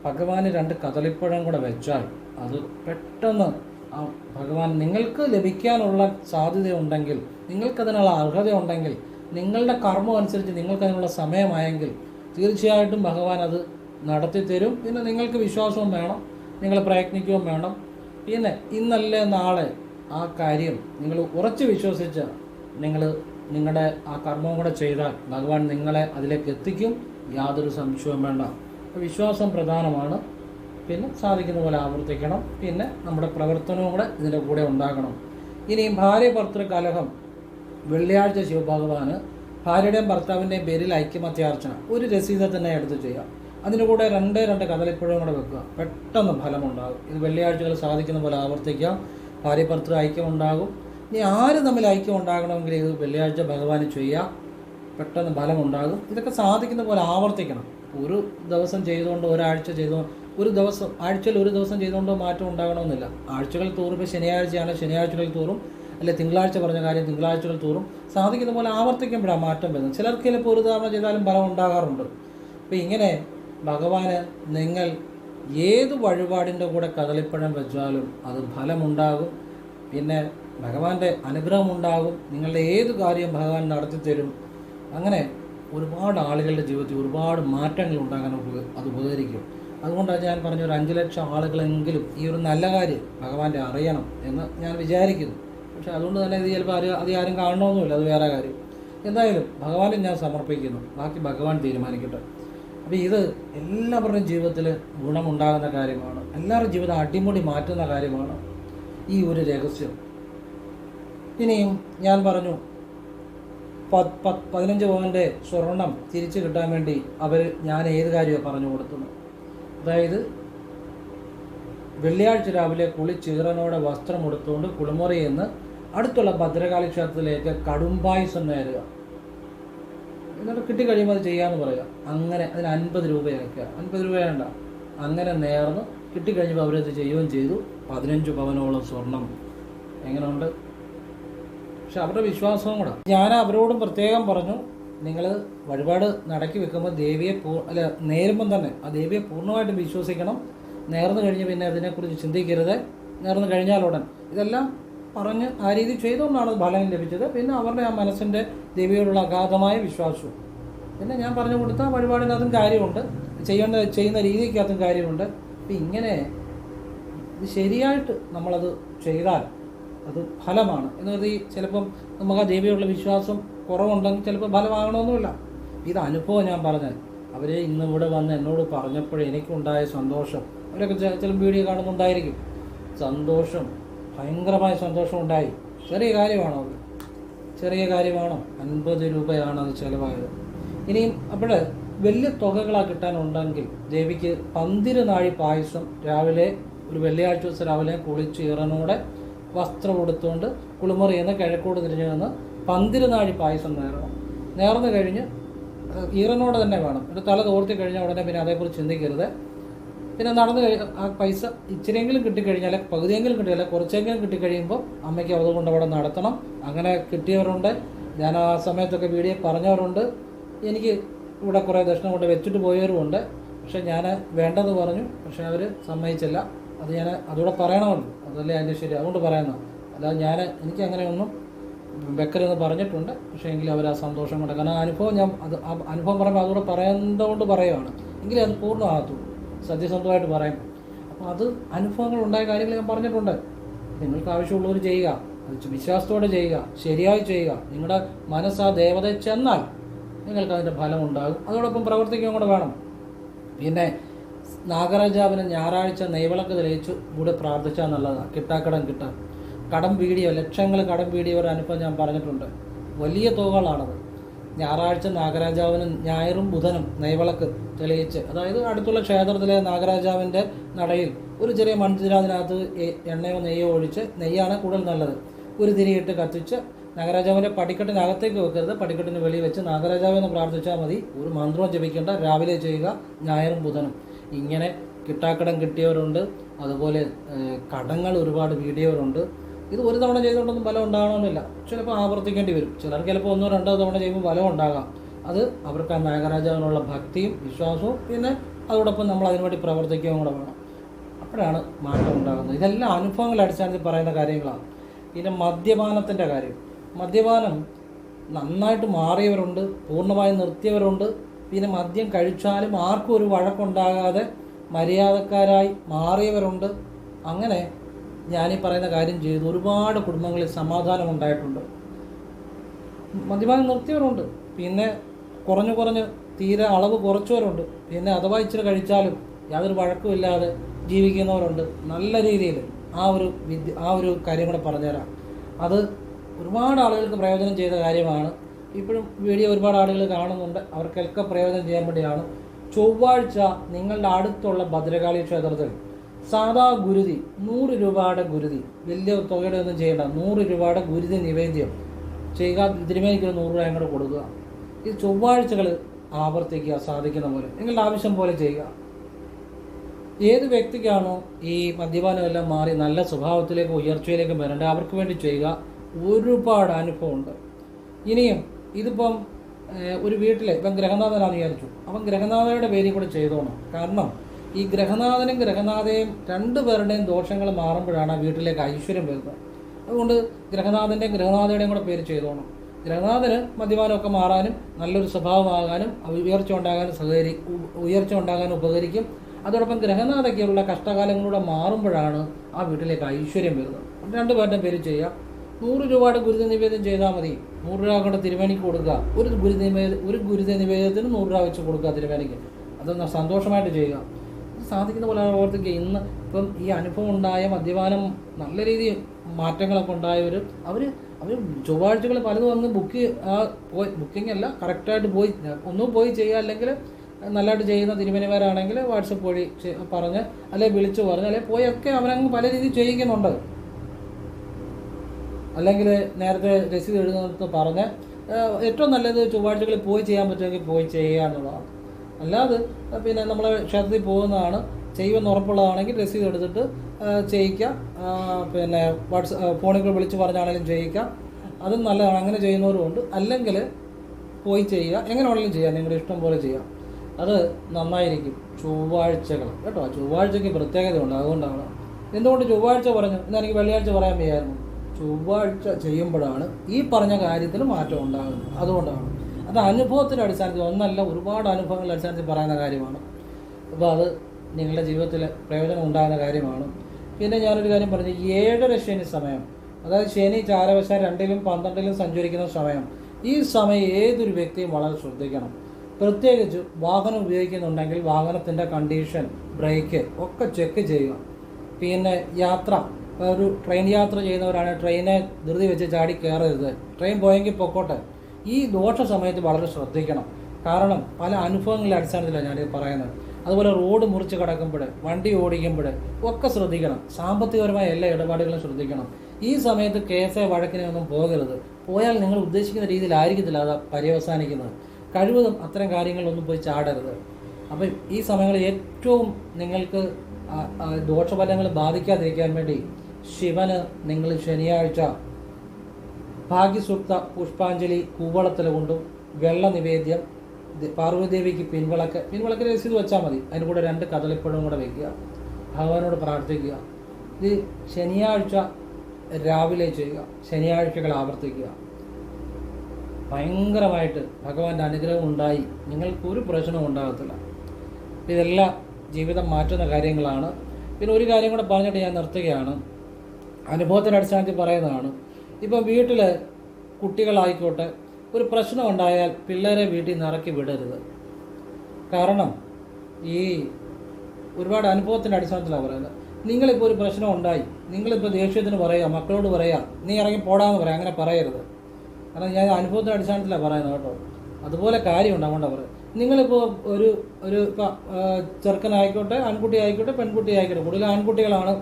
Speaker 1: ഭഗവാന് രണ്ട് കദളിപ്പഴം കൂടെ വെച്ചാൽ അത് പെട്ടെന്ന് ആ ഭഗവാൻ നിങ്ങൾക്ക് ലഭിക്കാനുള്ള സാധ്യതയുണ്ടെങ്കിൽ നിങ്ങൾക്കതിനുള്ള അർഹതയുണ്ടെങ്കിൽ നിങ്ങളുടെ കർമ്മം അനുസരിച്ച് നിങ്ങൾക്കതിനുള്ള സമയമായെങ്കിൽ തീർച്ചയായിട്ടും ഭഗവാൻ അത് നടത്തി തരും പിന്നെ നിങ്ങൾക്ക് വിശ്വാസവും വേണം. നിങ്ങൾ പ്രയത്നിക്കുകയും വേണം. പിന്നെ ഇന്നല്ലേ നാളെ ആ കാര്യം നിങ്ങൾ ഉറച്ചു വിശ്വസിച്ച് നിങ്ങൾ നിങ്ങളുടെ ആ കർമ്മവും കൂടെ ചെയ്താൽ ഭഗവാൻ നിങ്ങളെ അതിലേക്ക് എത്തിക്കും. യാതൊരു സംശയവും വേണ്ട. വിശ്വാസം പ്രധാനമാണ്. പിന്നെ സാധിക്കുന്ന പോലെ ആവർത്തിക്കണം. പിന്നെ നമ്മുടെ പ്രവർത്തനവും കൂടെ ഇതിന്റെ കൂടെ ഉണ്ടാകണം. ഇനി ഭാര്യ ഭർത്തൃ കലഹം വെള്ളിയാഴ്ച ശിവഭഗവാന് ഭാര്യയുടെയും ഭർത്താവിന്റെയും പേരിൽ ഐക്യമത്യാർച്ചന. ഒരു രസീത തന്നെ എടുത്ത് ചെയ്യാം അതിന്റെ കൂടെ രണ്ട് രണ്ട് കദളിപ്പഴവും കൂടെ വെക്കുക. പെട്ടെന്ന് ഫലമുണ്ടാകും. ഇത് വെള്ളിയാഴ്ചകൾ സാധിക്കുന്ന പോലെ ആവർത്തിക്കാം ഭാര്യ ഭർത്തൃ ഐക്യമുണ്ടാകും. ഇനി ആര് തമ്മിൽ ഐക്യം ഉണ്ടാകണമെങ്കിൽ ഇത് വെള്ളിയാഴ്ച ഭഗവാന് ചെയ്യാം പെട്ടെന്ന് ഫലമുണ്ടാകും. ഇതൊക്കെ സാധിക്കുന്ന പോലെ ആവർത്തിക്കണം. ഒരു ദിവസം ചെയ്തുകൊണ്ട് ഒരാഴ്ച ചെയ്തു ഒരു ദിവസം ആഴ്ചയിൽ ഒരു ദിവസം ചെയ്തുകൊണ്ട് മാറ്റം ഉണ്ടാകണമെന്നില്ല. ആഴ്ചകൾ തോറും ഇപ്പോൾ ശനിയാഴ്ചയാണ്. ശനിയാഴ്ചകൾ തോറും അല്ലെ തിങ്കളാഴ്ച പറഞ്ഞ കാര്യം തിങ്കളാഴ്ചകൾ തോറും സാധിക്കുന്ന പോലെ ആവർത്തിക്കുമ്പോഴാണ് മാറ്റം വരുന്നത്. ചിലർക്ക് ചിലപ്പോൾ ഒരു തവണ ചെയ്താലും ഫലം ഉണ്ടാകാറുണ്ട്. അപ്പോൾ ഇങ്ങനെ ഭഗവാന് നിങ്ങൾ ഏത് വഴിപാടിന്റെ കൂടെ കദളിപ്പഴം വെച്ചാലും അത് ഫലമുണ്ടാകും. പിന്നെ ഭഗവാന്റെ അനുഗ്രഹം ഉണ്ടാകും. നിങ്ങളുടെ ഏത് കാര്യം ഭഗവാൻ നടത്തി തരും. അങ്ങനെ ഒരുപാട് ആളുകളുടെ ജീവിതത്തിൽ ഒരുപാട് മാറ്റങ്ങൾ ഉണ്ടാകാൻ അത് ഉപകരിക്കും. അതുകൊണ്ടാണ് ഞാൻ പറഞ്ഞ ഒരു അഞ്ച് ലക്ഷം ആളുകളെങ്കിലും ഈ ഒരു നല്ല കാര്യം ഭഗവാന്റെ അറിയണം എന്ന് ഞാൻ വിചാരിക്കുന്നു. പക്ഷെ അതുകൊണ്ട് തന്നെ ഇത് ചിലപ്പോൾ ആരും അത് ആരും കാണണമെന്നില്ല അത് വേറെ കാര്യം. എന്തായാലും ഭഗവാനും ഞാൻ സമർപ്പിക്കുന്നു. ബാക്കി ഭഗവാൻ തീരുമാനിക്കട്ടെ. അപ്പോൾ ഇത് എല്ലാവരുടെയും ജീവിതത്തിൽ ഗുണമുണ്ടാകുന്ന കാര്യമാണ്. എല്ലാവരുടെയും ജീവിതം അടിമുടി മാറ്റുന്ന കാര്യമാണ് ഈ ഒരു രഹസ്യം. ഇനിയും ഞാൻ പറഞ്ഞു പത് പത് പതിനഞ്ച് പവന്റെ സ്വർണം തിരിച്ചു കിട്ടാൻ വേണ്ടി അവർ ഞാൻ ഏത് കാര്യമാണ് പറഞ്ഞു കൊടുത്തത്? അതായത് വെള്ളിയാഴ്ച രാവിലെ കുളിച്ചീറനോടെ വസ്ത്രം ഉടുത്തുകൊണ്ട് കുളിമുറിയിൽ നിന്ന് അടുത്തുള്ള ഭദ്രകാളി ക്ഷേത്രത്തിലേക്ക് കടുംപായസം കരുതുക എന്നിട്ട് കിട്ടിക്കഴിയുമ്പോൾ അത് ചെയ്യാമെന്ന് പറയുക. അങ്ങനെ അതിന് അൻപത് രൂപയാക്കുക അൻപത് രൂപ വേണ്ട. അങ്ങനെ നേർന്ന് കിട്ടിക്കഴിഞ്ഞപ്പോൾ അവരത് ചെയ്യുകയും ചെയ്തു. പതിനഞ്ച് പവനോളം സ്വർണം. എങ്ങനെയുണ്ട്? പക്ഷെ അവരുടെ വിശ്വാസവും കൂടെ. ഞാൻ അവരോടും പ്രത്യേകം പറഞ്ഞു നിങ്ങൾ വഴിപാട് നടക്കി വെക്കുമ്പോൾ ദേവിയെ പൂ അല്ല നേരുമ്പം തന്നെ ആ ദേവിയെ പൂർണമായിട്ടും വിശ്വസിക്കണം. നേർന്നു കഴിഞ്ഞ് പിന്നെ അതിനെക്കുറിച്ച് ചിന്തിക്കരുത്. നേർന്നു കഴിഞ്ഞാലുടൻ ഇതെല്ലാം പറഞ്ഞ് ആ രീതി ചെയ്തുകൊണ്ടാണ് ഫലം ലഭിച്ചത്. പിന്നെ അവരുടെ ആ മനസ്സിന്റെ ദേവിയോടുള്ള അഗാധമായ വിശ്വാസവും. പിന്നെ ഞാൻ പറഞ്ഞു കൊടുത്ത വഴിപാടിനകത്തും കാര്യമുണ്ട്. ചെയ്യേണ്ട ചെയ്യുന്ന രീതിക്കകത്തും കാര്യമുണ്ട്. അപ്പം ഇങ്ങനെ ഇത് ശരിയായിട്ട് നമ്മളത് ചെയ്താൽ അത് ഫലമാണ്. എന്ന് കരുതി ചിലപ്പം നമുക്ക് ആ ദേവിയോടുള്ള വിശ്വാസം കുറവുണ്ടെങ്കിൽ ചിലപ്പോൾ ഫലമാകണമെന്നുമില്ല. ഇത് അനുഭവം ഞാൻ പറഞ്ഞത്. അവരെ ഇന്ന് ഇവിടെ വന്ന് എന്നോട് പറഞ്ഞപ്പോൾ എനിക്കുണ്ടായ സന്തോഷം. അവരൊക്കെ ചിലപ്പോൾ ചില വീഡിയോ കാണുന്നുണ്ടായിരിക്കും. സന്തോഷം. ഭയങ്കരമായ സന്തോഷം ഉണ്ടായി ചെറിയ കാര്യമാണോ അത്? ചെറിയ കാര്യമാണോ? അൻപത് രൂപയാണ് അത് ചിലവായത്. ഇനിയും അപ്പോൾ വലിയ തുകകളാ കിട്ടാനുണ്ടെങ്കിൽ ദേവിക്ക് പന്തിരു നാഴി പായസം രാവിലെ ഒരു വെള്ളിയാഴ്ച ദിവസം രാവിലെ കുളിച്ച് ഇറനോടെ വസ്ത്രം കൊടുത്തുകൊണ്ട് കുളിമുറിയെന്ന് കിഴക്കോട് തിരിഞ്ഞു പന്തിരു നാഴി പായസം നേരണം നേർന്നു കഴിഞ്ഞ് ഈറനോടെ തന്നെ വേണം. ഒരു തല തോർത്തി കഴിഞ്ഞാൽ ഉടനെ പിന്നെ അതേക്കുറിച്ച് ചിന്തിക്കരുത്. പിന്നെ നടന്നു കഴിഞ്ഞാൽ ആ പൈസ ഇച്ചിരിയെങ്കിലും കിട്ടിക്കഴിഞ്ഞാൽ പകുതിയെങ്കിലും കിട്ടിയാൽ കുറച്ചെങ്കിലും കിട്ടിക്കഴിയുമ്പോൾ അമ്മയ്ക്ക് അതുകൊണ്ട് അവിടെ നടത്തണം. അങ്ങനെ കിട്ടിയവരുണ്ട്. ഞാൻ ആ സമയത്തൊക്കെ വീഡിയോ പറഞ്ഞവരുണ്ട്. എനിക്ക് ഇവിടെ കുറേ ദക്ഷിണ കൊണ്ട് വെച്ചിട്ട് പോയവരുമുണ്ട്. പക്ഷെ ഞാൻ വേണ്ടെന്ന് പറഞ്ഞു. പക്ഷെ അവർ സമ്മതിച്ചില്ല. അത് ഞാൻ അതുകൂടെ പറയണമല്ലോ. അതല്ലേ അതിന്റെ ശരി. അതുകൊണ്ട് പറയുന്നു. അല്ലാതെ ഞാൻ എനിക്ക് അങ്ങനെയൊന്നും വെക്കരുതെന്ന് പറഞ്ഞിട്ടുണ്ട്. പക്ഷേ എങ്കിലും അവർ ആ സന്തോഷം കൊണ്ട് കാരണം അനുഭവം ഞാൻ അത് ആ അനുഭവം പറയുമ്പോൾ അതുകൂടെ പറയുന്നതുകൊണ്ട് പറയുകയാണ് എങ്കിലും അത് പൂർണമാകത്തുള്ളൂ. സത്യസന്ധമായിട്ട് പറയും. അപ്പോൾ അത് അനുഭവങ്ങൾ ഉണ്ടായ കാര്യങ്ങൾ ഞാൻ പറഞ്ഞിട്ടുണ്ട്. നിങ്ങൾക്ക് ആവശ്യമുള്ളവർ ചെയ്യുക. അത് വിശ്വാസത്തോടെ ചെയ്യുക. ശരിയായി ചെയ്യുക. നിങ്ങളുടെ മനസ്സ് ആ ചെന്നാൽ നിങ്ങൾക്ക് അതിന്റെ ഫലം ഉണ്ടാകും. അതോടൊപ്പം പ്രവർത്തിക്കുകയും കൂടെ വേണം. പിന്നെ നാഗരാജാവിന് ഞായറാഴ്ച നെയ്വിളക്ക് തെളിയിച്ചു. കൂടെ പ്രാർത്ഥിച്ചാൽ നല്ലതാണ് കിട്ടാക്കടം കിട്ടാൻ കടം വീഡിയോ ലക്ഷങ്ങൾ കടം വീഡിയോ ഒരു അനുഭവം ഞാൻ പറഞ്ഞിട്ടുണ്ട്. വലിയ തുകകളാണത് ഞായറാഴ്ച നാഗരാജാവിന് ഞായറും ബുധനും നെയ്വിളക്ക് തെളിയിച്ച് അതായത് അടുത്തുള്ള ക്ഷേത്രത്തിലെ നാഗരാജാവിന്റെ നടയിൽ ഒരു ചെറിയ മൺതിരാതിനകത്ത് എണ്ണയോ നെയ്യോ ഒഴിച്ച് നെയ്യാണ് കൂടുതൽ നല്ലത്. ഒരു തിരിയിട്ട് കത്തിച്ച് നാഗരാജാവിന്റെ പടിക്കെട്ടിനകത്തേക്ക് വെക്കരുത്. പടിക്കെട്ടിന് വെളി വെച്ച് നാഗരാജാവെന്ന് പ്രാർത്ഥിച്ചാൽ മതി. ഒരു മന്ത്രവും ജപിക്കേണ്ട. രാവിലെ ചെയ്യുക ഞായറും ബുധനും. ഇങ്ങനെ കിട്ടാക്കടം കിട്ടിയവരുണ്ട്. അതുപോലെ കടങ്ങൾ ഒരുപാട് വീടിയവരുണ്ട് ഇത് ഒരു തവണ ചെയ്തുകൊണ്ടൊന്നും ഫലം ഉണ്ടാകണമെന്നില്ല. ചിലപ്പോൾ ആവർത്തിക്കേണ്ടി വരും. ചിലർക്ക് ചിലപ്പോൾ ഒന്നോ രണ്ടോ തവണ ചെയ്യുമ്പോൾ ഫലം ഉണ്ടാകാം. അത് അവർക്ക് ആ നാഗരാജാവിനുള്ള ഭക്തിയും വിശ്വാസവും പിന്നെ അതോടൊപ്പം നമ്മൾ അതിനുവേണ്ടി പ്രവർത്തിക്കുകയും കൂടെ വേണം. അപ്പോഴാണ് മാറ്റം ഉണ്ടാകുന്നത്. ഇതെല്ലാം അനുഭവങ്ങൾ അടിസ്ഥാനത്തിൽ പറയുന്ന കാര്യങ്ങളാണ്. പിന്നെ മദ്യപാനത്തിന്റെ കാര്യം. മദ്യപാനം നന്നായിട്ട് മാറിയവരുണ്ട് പൂർണമായും നിർത്തിയവരുണ്ട്. പിന്നെ മദ്യം കഴിച്ചാലും ആർക്കും ഒരു വഴക്കുണ്ടാകാതെ മര്യാദക്കാരായി മാറിയവരുണ്ട്. അങ്ങനെ ഞാനീ പറയുന്ന കാര്യം ചെയ്തു ഒരുപാട് കുടുംബങ്ങളിൽ സമാധാനം ഉണ്ടായിട്ടുണ്ട് മദ്യപാനം നിർത്തിയവരുണ്ട്. പിന്നെ കുറഞ്ഞു കുറഞ്ഞ് തീരെ അളവ് കുറച്ചവരുണ്ട്. പിന്നെ അഥവാ ഇച്ചിരി കഴിച്ചാലും യാതൊരു വഴക്കുമില്ലാതെ ജീവിക്കുന്നവരുണ്ട് നല്ല രീതിയിൽ. ആ ഒരു വിദ്യ ആ ഒരു കാര്യം കൂടെ പറഞ്ഞുതരാം. അത് ഒരുപാട് ആളുകൾക്ക് പ്രയോജനം ചെയ്ത കാര്യമാണ്. ഇപ്പോഴും വീഡിയോ ഒരുപാട് ആളുകൾ കാണുന്നുണ്ട്. അവർക്കൊക്കെ പ്രയോജനം ചെയ്യാൻ വേണ്ടിയാണ്. ചൊവ്വാഴ്ച നിങ്ങളുടെ അടുത്തുള്ള ഭദ്രകാളി ക്ഷേത്രത്തിൽ സാധാ ഗുരുതി നൂറ് രൂപയുടെ ഗുരുതി. വലിയ തുകയുടെ ഒന്നും ചെയ്യേണ്ട. നൂറ് രൂപയുടെ ഗുരുതി നിവേദ്യം ചെയ്യുക തിരുമേനിക്ക് നൂറ് രൂപ കൂടെ കൊടുക്കുക. ഇത് ചൊവ്വാഴ്ചകൾ ആവർത്തിക്കുക സാധിക്കുന്ന പോലെ. നിങ്ങളുടെ ആവശ്യം പോലെ ചെയ്യുക. ഏത് വ്യക്തിക്കാണോ ഈ മദ്യപാനം എല്ലാം മാറി നല്ല സ്വഭാവത്തിലേക്ക് ഉയർച്ചയിലേക്ക് വരേണ്ടത് അവർക്ക് വേണ്ടി ചെയ്യുക ഒരുപാട് അനുഭവമുണ്ട് ഇനിയും ഇതിപ്പം ഒരു വീട്ടിലെ ഇപ്പം ഗ്രഹനാഥനാണ് വിചാരിച്ചു. അപ്പം ഗ്രഹനാഥയുടെ പേരിൽ കൂടെ ചെയ്തോണം. കാരണം ഈ ഗ്രഹനാഥനും ഗ്രഹനാഥയും രണ്ടുപേരുടെയും ദോഷങ്ങൾ മാറുമ്പോഴാണ് വീട്ടിലേക്ക് ഐശ്വര്യം വരുന്നത്. അതുകൊണ്ട് ഗ്രഹനാഥന്റെയും ഗ്രഹനാഥയുടെയും കൂടെ പേര് ചെയ്തോണം. ഗ്രഹനാഥന് മദ്യപാനമൊക്കെ മാറാനും നല്ലൊരു സ്വഭാവമാകാനും ഉയർച്ച ഉണ്ടാകാനും സഹകരി ഉയർച്ച ഉണ്ടാകാനും ഉപകരിക്കും. അതോടൊപ്പം ഗ്രഹനാഥയ്ക്കുള്ള കഷ്ടകാലങ്ങളിലൂടെ മാറുമ്പോഴാണ് ആ വീട്ടിലേക്ക് ഐശ്വര്യം വരുന്നത്. അപ്പോൾ രണ്ടുപേരുടെയും പേര് ചെയ്യാം. നൂറ് രൂപയുടെ ഗുരുത നിവേദനം ചെയ്താൽ മതി. നൂറ് രൂപ കൊണ്ട് തിരുവേണിക്ക് കൊടുക്കുക. ഒരു ഗുരുത നിവേദ ഒരു ഗുരുത നിവേദനത്തിന് നൂറ് രൂപ വെച്ച് കൊടുക്കുക തിരുവേണിക്ക് അതൊന്ന് സന്തോഷമായിട്ട് ചെയ്യുക. സാധിക്കുന്ന പോലെ പ്രവർത്തിക്കുക ഇന്ന് ഇപ്പം ഈ അനുഭവം ഉണ്ടായ മദ്യപാനം നല്ല രീതിയിൽ മാറ്റങ്ങളൊക്കെ ഉണ്ടായവർ അവർ അവർ ചൊവ്വാഴ്ചകൾ പലതും വന്ന് ബുക്ക് പോയി ബുക്കിംഗ് അല്ല കറക്റ്റായിട്ട് പോയി ഒന്നും പോയി ചെയ്യുക അല്ലെങ്കിൽ നല്ലതായിട്ട് ചെയ്യുന്ന തിരുമനിമാരാണെങ്കിൽ വാട്സപ്പ് വഴി പറഞ്ഞ് അല്ലെങ്കിൽ വിളിച്ചു പറഞ്ഞ് അല്ലെങ്കിൽ പോയൊക്കെ അവരങ്ങ് പല രീതിയിൽ ചെയ്യിക്കുന്നുണ്ട്. അല്ലെങ്കിൽ നേരത്തെ രസീത് എഴുതുന്നത് പറഞ്ഞ് ഏറ്റവും നല്ലത് ചൊവ്വാഴ്ചകളിൽ പോയി ചെയ്യാൻ പറ്റുമെങ്കിൽ പോയി ചെയ്യുക എന്നുള്ളതാണ്. അല്ലാതെ പിന്നെ നമ്മൾ ക്ഷേത്രത്തിൽ പോകുന്നതാണ് ചെയ്യുമെന്ന് ഉറപ്പുള്ളതാണെങ്കിൽ രസീത് എടുത്തിട്ട് ചെയ്യിക്കാം. പിന്നെ വാട്സ് ഫോണിൽ വിളിച്ച് പറഞ്ഞാണെങ്കിലും ചെയ്യിക്കാം. അതും നല്ലതാണ് അങ്ങനെ ചെയ്യുന്നവരുമുണ്ട് അല്ലെങ്കിൽ പോയി ചെയ്യുക എങ്ങനെ വേണമെങ്കിലും ചെയ്യാം നിങ്ങളുടെ ഇഷ്ടം പോലെ ചെയ്യാം. അത് നന്നായിരിക്കും. ചൊവ്വാഴ്ചകൾ കേട്ടോ? ചൊവ്വാഴ്ചയ്ക്ക് പ്രത്യേകതയുണ്ട് അതുകൊണ്ടാണ്. എന്തുകൊണ്ട് ചൊവ്വാഴ്ച പറഞ്ഞു? എന്നാൽ എനിക്ക് വെള്ളിയാഴ്ച പറയാൻ വയ്യായിരുന്നു. ചൊവ്വാഴ്ച ചെയ്യുമ്പോഴാണ് ഈ പറഞ്ഞ കാര്യത്തിൽ മാറ്റം ഉണ്ടാകുന്നത്. അതുകൊണ്ടാണ്. അത് അനുഭവത്തിന്റെ അടിസ്ഥാനത്തിൽ ഒന്നല്ല ഒരുപാട് അനുഭവങ്ങളുടെ അടിസ്ഥാനത്തിൽ പറയുന്ന കാര്യമാണ്. അപ്പോൾ അത് നിങ്ങളുടെ ജീവിതത്തിൽ പ്രയോജനം ഉണ്ടാകുന്ന കാര്യമാണ്. പിന്നെ ഞാനൊരു കാര്യം പറഞ്ഞു ഏഴര ശനി സമയം അതായത് ശനി ചാരവശ രണ്ടിലും പന്ത്രണ്ടിലും സഞ്ചരിക്കുന്ന സമയം ഈ സമയം ഏതൊരു വ്യക്തിയും വളരെ ശ്രദ്ധിക്കണം. പ്രത്യേകിച്ച് വാഹനം ഉപയോഗിക്കുന്നുണ്ടെങ്കിൽ വാഹനത്തിന്റെ കണ്ടീഷൻ ബ്രേക്ക് ഒക്കെ ചെക്ക് ചെയ്യുക. പിന്നെ യാത്ര ഒരു ട്രെയിൻ യാത്ര ചെയ്യുന്നവരാണ് ട്രെയിനെ ധൃതി വെച്ച് ചാടി കയറരുത്. ട്രെയിൻ പോയെങ്കിൽ പൊക്കോട്ടെ. ഈ ദോഷ സമയത്ത് വളരെ ശ്രദ്ധിക്കണം. കാരണം പല അനുഭവങ്ങളുടെ അടിസ്ഥാനത്തിലാണ് ഞാനിത് പറയുന്നത്. അതുപോലെ റോഡ് മുറിച്ച് കിടക്കുമ്പോൾ വണ്ടി ഓടിക്കുമ്പോൾ ഒക്കെ ശ്രദ്ധിക്കണം. സാമ്പത്തികപരമായ എല്ലാ ഇടപാടുകളും ശ്രദ്ധിക്കണം. ഈ സമയത്ത് കേസെ വഴക്കിനൊന്നും പോകരുത്. പോയാൽ നിങ്ങൾ ഉദ്ദേശിക്കുന്ന രീതിയിലായിരിക്കത്തില്ല അത് പര്യവസാനിക്കുന്നത്. കഴിവതും അത്തരം കാര്യങ്ങളൊന്നും പോയി ചാടരുത്. അപ്പം ഈ സമയങ്ങളിൽ ഏറ്റവും നിങ്ങൾക്ക് ദോഷഫലങ്ങൾ ബാധിക്കാതിരിക്കാൻ വേണ്ടി ശിവന് നിങ്ങൾ ശനിയാഴ്ച ഭാഗ്യസൂക്ത പുഷ്പാഞ്ജലി കൂവളത്തില കൊണ്ടും വെള്ള നിവേദ്യം പാർവതിദേവിക്ക് പിൻവിളക്ക് പിൻവിളക്ക് രസീത് വെച്ചാൽ മതി. അതിന് കൂടെ രണ്ട് കദളിപ്പഴവും കൂടെ വയ്ക്കുക ഭഗവാനോട് പ്രാർത്ഥിക്കുക. ഇത് ശനിയാഴ്ച രാവിലെ ചെയ്യുക ശനിയാഴ്ചകൾ ആവർത്തിക്കുക. ഭയങ്കരമായിട്ട് ഭഗവാന്റെ അനുഗ്രഹം ഉണ്ടായി. നിങ്ങൾക്ക് ഒരു പ്രശ്നവും ഉണ്ടാകത്തില്ല. ഇതെല്ലാം ജീവിതം മാറ്റുന്ന കാര്യങ്ങളാണ്. പിന്നെ ഒരു കാര്യം കൂടെ പറഞ്ഞിട്ട് ഞാൻ നിർത്തുകയാണ്. അനുഭവത്തിന്റെ അടിസ്ഥാനത്തിൽ പറയുന്നതാണ് ഇപ്പം വീട്ടിൽ കുട്ടികളായിക്കോട്ടെ ഒരു പ്രശ്നം ഉണ്ടായാൽ പിള്ളേരെ വീട്ടിൽ നിന്ന് ഇറക്കി വിടരുത്. കാരണം ഈ ഒരുപാട് അനുഭവത്തിന്റെ അടിസ്ഥാനത്തിലാണ് പറയുന്നത്. നിങ്ങളിപ്പോൾ ഒരു പ്രശ്നം ഉണ്ടായി നിങ്ങളിപ്പോൾ ദേഷ്യത്തിന് പറയുക മക്കളോട് പറയുക നീ ഇറങ്ങി പോടാന്ന് പറയാം അങ്ങനെ പറയരുത്. കാരണം ഞാൻ അനുഭവത്തിന്റെ അടിസ്ഥാനത്തിലാണ് പറയുന്നത് കേട്ടോ. അതുപോലെ കാര്യമുണ്ട് അതുകൊണ്ടാണ് പറയുന്നത്. നിങ്ങളിപ്പോൾ ഒരു ഒരു ചെറുക്കനായിക്കോട്ടെ ആൺകുട്ടി ആയിക്കോട്ടെ പെൺകുട്ടി ആയിക്കോട്ടെ കൂടുതൽ ആൺകുട്ടികളാണ്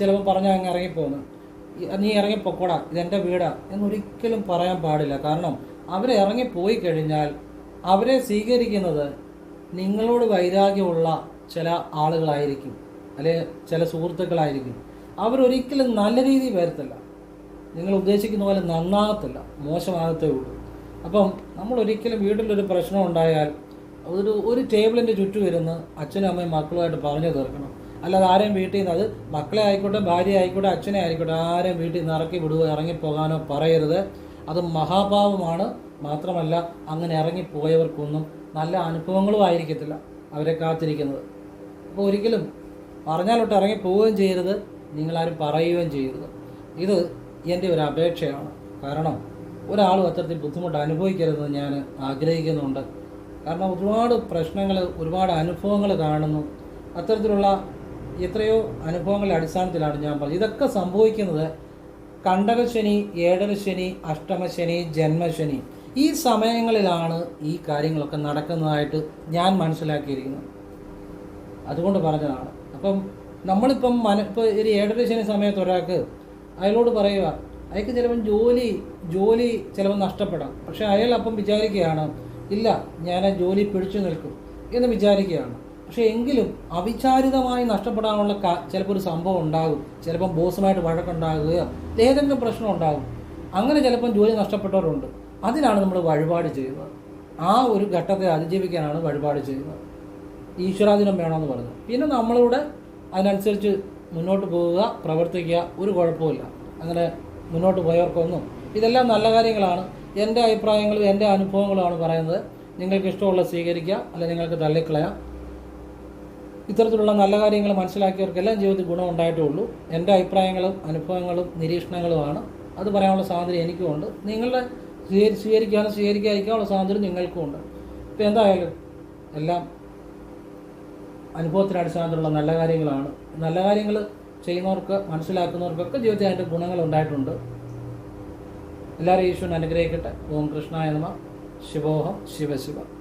Speaker 1: ചിലപ്പോൾ പറഞ്ഞാൽ അങ്ങ് ഇറങ്ങിപ്പോകുന്നത് നീ ഇറങ്ങിപ്പൊക്കോടാ ഇതെന്റെ വീടാ എന്നൊരിക്കലും പറയാൻ പാടില്ല. കാരണം അവരെ ഇറങ്ങിപ്പോയി കഴിഞ്ഞാൽ അവരെ സ്വീകരിക്കുന്നത് നിങ്ങളോട് വൈരാഗ്യമുള്ള ചില ആളുകളായിരിക്കും. അല്ലെ ചില സുഹൃത്തുക്കളായിരിക്കും. അവരൊരിക്കലും നല്ല രീതിയിൽ വരത്തില്ല. നിങ്ങൾ ഉദ്ദേശിക്കുന്ന പോലെ നന്നാകത്തില്ല. മോശമാകത്തേ ഉള്ളൂ. അപ്പം നമ്മൾ ഒരിക്കലും വീട്ടിലൊരു പ്രശ്നം ഉണ്ടായാൽ ഒരു ഒരു ടേബിളിന്റെ ചുറ്റും ഇരുന്ന് അച്ഛനും അമ്മയും മക്കളുമായിട്ട് പറഞ്ഞു തീർക്കണം. അല്ലാതെ ആരെയും വീട്ടിൽ നിന്ന് അത് മക്കളെ ആയിക്കോട്ടെ ഭാര്യ ആയിക്കോട്ടെ അച്ഛനെ ആയിക്കോട്ടെ ആരെയും വീട്ടിൽ നിന്ന് ഇറക്കി വിടുകയോ ഇറങ്ങിപ്പോകാനോ പറയരുത്. അത് മഹാഭാവമാണ് മാത്രമല്ല അങ്ങനെ ഇറങ്ങിപ്പോയവർക്കൊന്നും നല്ല അനുഭവങ്ങളും ആയിരിക്കത്തില്ല അവരെ കാത്തിരിക്കുന്നത്. അപ്പോൾ ഒരിക്കലും പറഞ്ഞാലോട്ട് ഇറങ്ങി പോവുകയും ചെയ്യരുത്. നിങ്ങളാരും പറയുകയും ചെയ്യരുത്. ഇത് എന്റെ ഒരു അപേക്ഷയാണ്. കാരണം ഒരാളും അത്തരത്തിൽ ബുദ്ധിമുട്ട് അനുഭവിക്കരുതെന്ന് ഞാൻ ആഗ്രഹിക്കുന്നുണ്ട്. കാരണം ഒരുപാട് പ്രശ്നങ്ങൾ ഒരുപാട് അനുഭവങ്ങൾ കാണുന്നു. അത്തരത്തിലുള്ള എത്രയോ അനുഭവങ്ങളുടെ അടിസ്ഥാനത്തിലാണ് ഞാൻ പറഞ്ഞത്. ഇതൊക്കെ സംഭവിക്കുന്നത് കണ്ടകശനി ഏഴരശനി അഷ്ടമശനി ജന്മശനി ഈ സമയങ്ങളിലാണ് ഈ കാര്യങ്ങളൊക്കെ നടക്കുന്നതായിട്ട് ഞാൻ മനസ്സിലാക്കിയിരിക്കുന്നത്. അതുകൊണ്ട് പറഞ്ഞതാണ്. അപ്പം നമ്മളിപ്പം മന ഇപ്പോൾ ഒരു ഏഴര ശനി സമയത്ത് ഒരാൾക്ക് അയാളോട് പറയുക അയാൾക്ക് ചിലപ്പം ജോലി ജോലി ചിലപ്പോൾ നഷ്ടപ്പെടാം. പക്ഷെ അയാൾ അപ്പം വിചാരിക്കുകയാണ് ഇല്ല ഞാൻ ആ ജോലി പിടിച്ചു നിൽക്കും എന്ന് വിചാരിക്കുകയാണ്. പക്ഷേ എങ്കിലും അവിചാരിതമായി നഷ്ടപ്പെടാനുള്ള ചിലപ്പോൾ ഒരു സംഭവം ഉണ്ടാകും. ചിലപ്പം ബോസുമായിട്ട് വഴക്കുണ്ടാകുകയോ ഏതെങ്കിലും പ്രശ്നം ഉണ്ടാകും. അങ്ങനെ ചിലപ്പം ജോലി നഷ്ടപ്പെട്ടവരുണ്ട്. അതിനാണ് നമ്മൾ വഴിപാട് ചെയ്യുന്നത്. ആ ഒരു ഘട്ടത്തെ അതിജീവിക്കാനാണ് വഴിപാട് ചെയ്യുന്നത്. ഈശ്വരാധീനം വേണമെന്ന് പറഞ്ഞു പിന്നെ നമ്മളിവിടെ അതിനനുസരിച്ച് മുന്നോട്ട് പോവുക പ്രവർത്തിക്കുക ഒരു കുഴപ്പമില്ല അങ്ങനെ മുന്നോട്ട് പോയവർക്കൊന്നും ഇതെല്ലാം നല്ല കാര്യങ്ങളാണ്. എന്റെ അഭിപ്രായങ്ങളും എന്റെ അനുഭവങ്ങളുമാണ് പറയുന്നത്. നിങ്ങൾക്ക് ഇഷ്ടമുള്ള സ്വീകരിക്കുക അല്ലെങ്കിൽ നിങ്ങൾക്ക് തള്ളിക്കളയാം. ഇത്തരത്തിലുള്ള നല്ല കാര്യങ്ങൾ മനസ്സിലാക്കിയവർക്കെല്ലാം ജീവിതത്തിൽ ഗുണം ഉണ്ടായിട്ടേ ഉള്ളൂ. എന്റെ അഭിപ്രായങ്ങളും അനുഭവങ്ങളും നിരീക്ഷണങ്ങളുമാണ്. അത് പറയാനുള്ള സ്വാതന്ത്ര്യം എനിക്കുമുണ്ട്. നിങ്ങളുടെ സ്വീകരി സ്വീകരിക്കാനും സ്വീകരിക്കാതിരിക്കാനുള്ള സ്വാതന്ത്ര്യം നിങ്ങൾക്കും ഉണ്ട് ഇപ്പം എന്തായാലും എല്ലാം അനുഭവത്തിന് അടിസ്ഥാനത്തിലുള്ള നല്ല കാര്യങ്ങളാണ്. നല്ല കാര്യങ്ങൾ ചെയ്യുന്നവർക്ക് മനസ്സിലാക്കുന്നവർക്കൊക്കെ ജീവിതത്തിൽ അതിന്റെ ഗുണങ്ങൾ ഉണ്ടായിട്ടുണ്ട്. എല്ലാവരും ഈശ്വരൻ അനുഗ്രഹിക്കട്ടെ. ഓം കൃഷ്ണായ നമ. ശിവോഹം. ശിവശിവ.